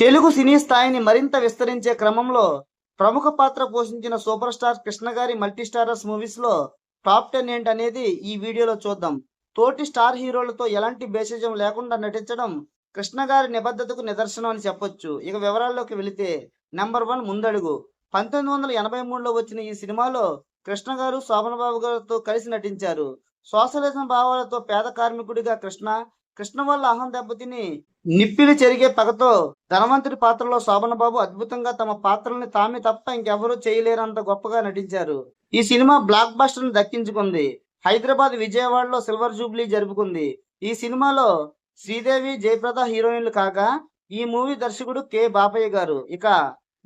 తెలుగు సినీ స్థాయిని మరింత విస్తరించే క్రమంలో ప్రముఖ పాత్ర పోషించిన సూపర్ స్టార్ కృష్ణ గారి మల్టీ స్టారర్స్ మూవీస్లో టాప్ టెన్ ఏంటనేది ఈ వీడియోలో చూద్దాం. తోటి స్టార్ హీరోలతో ఎలాంటి బేసిజం లేకుండా నటించడం కృష్ణ గారి నిబద్ధతకు నిదర్శనం అని చెప్పొచ్చు. ఇక వివరాల్లోకి వెళితే నెంబర్ వన్ ముందడుగు. పంతొమ్మిది వందల ఎనభై మూడులో వచ్చిన ఈ సినిమాలో కృష్ణ గారు శోభన్ బాబు గారితో కలిసి నటించారు. సోషలిజం భావాలతో పేద కార్మికుడిగా కృష్ణ కృష్ణ వల్ల అహం దెబ్బతిని నిప్పిలి చెరిగే పగతో ధనవంతుడి పాత్రలో శోభన బాబు అద్భుతంగా తమ పాత్రల్ని తామే తప్ప ఇంకెవరూ చేయలేరంత గొప్పగా నటించారు. ఈ సినిమా బ్లాక్ బస్టర్ని దక్కించుకుంది. హైదరాబాద్ విజయవాడలో సిల్వర్ జూబ్లీ జరుపుకుంది. ఈ సినిమాలో శ్రీదేవి జయప్రద హీరోయిన్లు కాగా ఈ మూవీ దర్శకుడు కె. బాపయ్య గారు. ఇక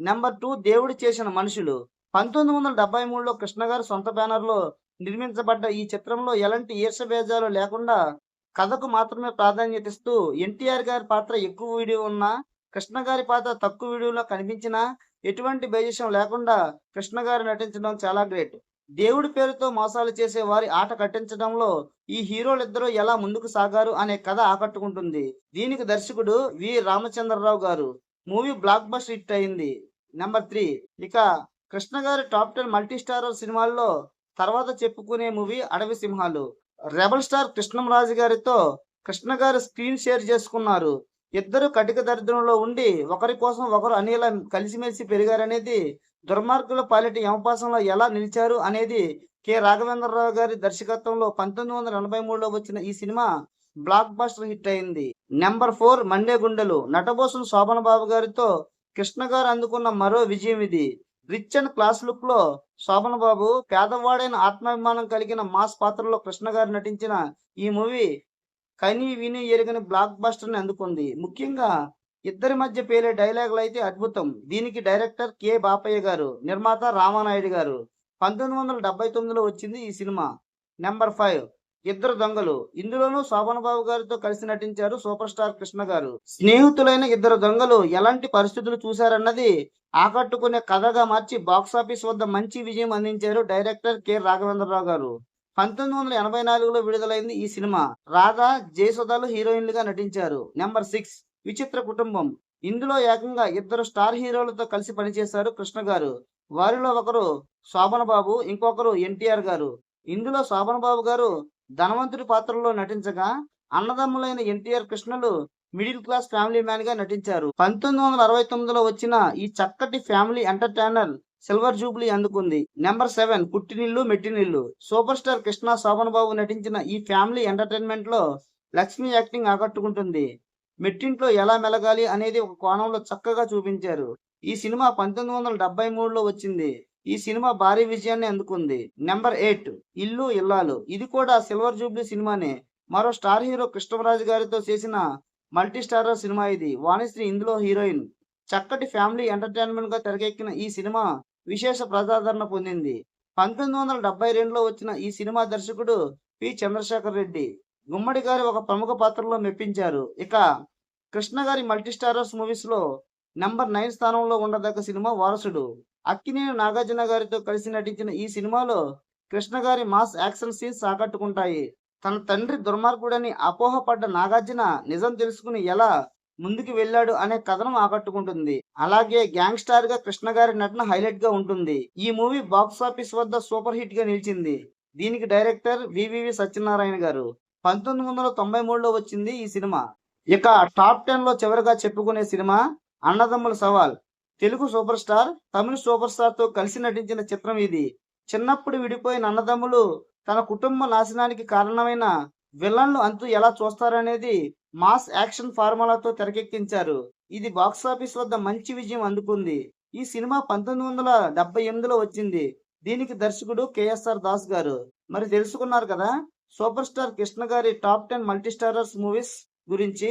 నెంబర్ టూ దేవుడు చేసిన మనుషులు. పంతొమ్మిది వందల డెబ్బై మూడులో కృష్ణ గారి సొంత బ్యానర్లో నిర్మించబడ్డ ఈ చిత్రంలో ఎలాంటి ఈర్షభేజాలు లేకుండా కథకు మాత్రమే ప్రాధాన్యత ఇస్తూ ఎన్టీఆర్ గారి పాత్ర ఎక్కువ వీడియో ఉన్నా కృష్ణ గారి పాత్ర తక్కువ వీడియోలో కనిపించినా ఎటువంటి బేజం లేకుండా కృష్ణ గారు నటించడం చాలా గ్రేట్. దేవుడి పేరుతో మోసాలు చేసే వారి ఆట కట్టించడంలో ఈ హీరోలిద్దరూ ఎలా ముందుకు సాగారు అనే కథ ఆకట్టుకుంటుంది. దీనికి దర్శకుడు వి. రామచంద్రరావు గారు. మూవీ బ్లాక్ బస్టర్ హిట్ అయింది. Number three. ఇక కృష్ణ గారి టాప్ టెన్ మల్టీ స్టార్ సినిమాల్లో తర్వాత చెప్పుకునే మూవీ అడవి సింహాలు. రెబల్ స్టార్ కృష్ణంరాజు గారితో కృష్ణ గారు స్క్రీన్ షేర్ చేసుకున్నారు. ఇద్దరు కటిక దరిద్రంలో ఉండి ఒకరి కోసం ఒకరు అనేలా కలిసిమెలిసి పెరిగారనేది దుర్మార్గుల పాలిటి యమపాసంలో ఎలా నిలిచారు అనేది కె. రాఘవేంద్రరావు గారి దర్శకత్వంలో పంతొమ్మిది వందల ఎనభై మూడులో వచ్చిన ఈ సినిమా బ్లాక్ బస్టర్ హిట్ అయింది. Number four Mande Gundelu. నటబోసును శోభన బాబు గారితో కృష్ణ గారు అందుకున్న మరో విజయం ఇది. రిచ్ అండ్ క్లాస్ లుక్లో శోభన బాబు పేదవాడైన ఆత్మాభిమానం కలిగిన మాస్ పాత్రలో కృష్ణ గారు నటించిన ఈ మూవీ కని విని ఎరుగని బ్లాక్ బస్టర్ని అందుకుంది. ముఖ్యంగా ఇద్దరి మధ్య పేలే డైలాగులు అయితే అద్భుతం. దీనికి డైరెక్టర్ కె బాపయ్య గారు నిర్మాత రామానాయుడు గారు. పంతొమ్మిది వందల డెబ్బై తొమ్మిదిలో వచ్చింది ఈ సినిమా. నెంబర్ ఫైవ్ ఇద్దరు దొంగలు. ఇందులోనూ శోభన్ బాబు గారితో కలిసి నటించారు సూపర్ స్టార్ కృష్ణ గారు. స్నేహితులైన ఇద్దరు దొంగలు ఎలాంటి పరిస్థితులు చూశారన్నది ఆకట్టుకునే కథగా మార్చి బాక్సాఫీస్ వద్ద మంచి విజయం అందించారు డైరెక్టర్ కె. రాఘవేంద్రరావు గారు. పంతొమ్మిది వందల ఎనభై నాలుగులో విడుదలైంది ఈ సినిమా. రాధా జయసుధాలు హీరోయిన్లుగా నటించారు. నెంబర్ సిక్స్ విచిత్ర కుటుంబం. ఇందులో ఏకంగా ఇద్దరు స్టార్ హీరోలతో కలిసి పనిచేశారు కృష్ణ గారు. వారిలో ఒకరు శోభన బాబు ఇంకొకరు ఎన్టీఆర్ గారు. ఇందులో శోభన బాబు గారు ధనవంతుడి పాత్రలో నటించగా అన్నదమ్ములైన ఎన్టీఆర్ కృష్ణలు మిడిల్ క్లాస్ ఫ్యామిలీ మ్యాన్గా నటించారు. పంతొమ్మిది వందల అరవై తొమ్మిదిలో వచ్చిన ఈ చక్కటి ఫ్యామిలీ ఎంటర్టైనర్ సిల్వర్ జూబ్లీ అందుకుంది. Number seven Puttinillu Mettinillu. Super star Krishna Sobhan Babu నటించిన ఈ ఫ్యామిలీ ఎంటర్టైన్మెంట్లో లక్ష్మి యాక్టింగ్ ఆకట్టుకుంటుంది. మెట్టింట్లో ఎలా మెలగాలి అనేది ఒక కోణంలో చక్కగా చూపించారు. ఈ సినిమా పంతొమ్మిది వందల డెబ్బై మూడులో వచ్చింది. ఈ సినిమా భారీ విజయాన్ని అందుకుంది. నెంబర్ ఎయిట్ ఇల్లు ఇల్లాలు. ఇది కూడా సిల్వర్ జూబ్లీ సినిమానే. మరో స్టార్ హీరో కృష్ణరాజు గారితో చేసిన మల్టీ స్టారర్ సినిమా ఇది. వాణిశ్రీ ఇందులో హీరోయిన్. చక్కటి ఫ్యామిలీ ఎంటర్టైన్మెంట్గా తెరకెక్కిన ఈ సినిమా విశేష ప్రజాదరణ పొందింది. పంతొమ్మిది వందల డెబ్బై రెండులో వచ్చిన ఈ సినిమా దర్శకుడు పి. చంద్రశేఖర్ రెడ్డి గుమ్మడి గారి ఒక ప్రముఖ పాత్రలో మెప్పించారు. ఇక కృష్ణ గారి మల్టీ స్టారర్స్ మూవీస్లో నంబర్ నైన్ స్థానంలో ఉండదగ్గ సినిమా వారసుడు. అక్కినేని నాగార్జున గారితో కలిసి నటించిన ఈ సినిమాలో కృష్ణ గారి మాస్ యాక్షన్ సీన్స్ ఆకట్టుకుంటాయి. తన తండ్రి దుర్మార్గుడని అపోహపడ్డ నాగార్జున నిజం తెలుసుకుని ఎలా ముందుకు వెళ్ళాడు అనే కథనం ఆకట్టుకుంటుంది. అలాగే గ్యాంగ్ స్టార్గా కృష్ణ గారి నటన హైలైట్గా ఉంటుంది. ఈ మూవీ బాక్స్ ఆఫీస్ వద్ద సూపర్ హిట్గా నిలిచింది. దీనికి డైరెక్టర్ వివివి సత్యనారాయణ గారు. పంతొమ్మిది వందల తొంభై మూడులో వచ్చింది ఈ సినిమా. ఇక టాప్ టెన్లో చివరిగా చెప్పుకునే cinema Annadammula Savaal. Telugu super star తమిళ సూపర్ స్టార్తో కలిసి నటించిన చిత్రం ఇది. చిన్నప్పుడు విడిపోయిన అన్నదమ్ములు తన కుటుంబ నాశనానికి కారణమైన విలన్లు అంతు ఎలా చూస్తారనేది మాస్ యాక్షన్ ఫార్ములాతో తెరకెక్కించారు. ఇది బాక్స్ ఆఫీస్ వద్ద మంచి విజయం అందుకుంది. ఈ సినిమా పంతొమ్మిది వందల డెబ్బై ఎనిమిదిలో వచ్చింది. దీనికి దర్శకుడు కేఎస్ఆర్ దాస్ గారు. మరి తెలుసుకున్నారు కదా సూపర్ స్టార్ కృష్ణ గారి top ten multi starrers movies గురించి.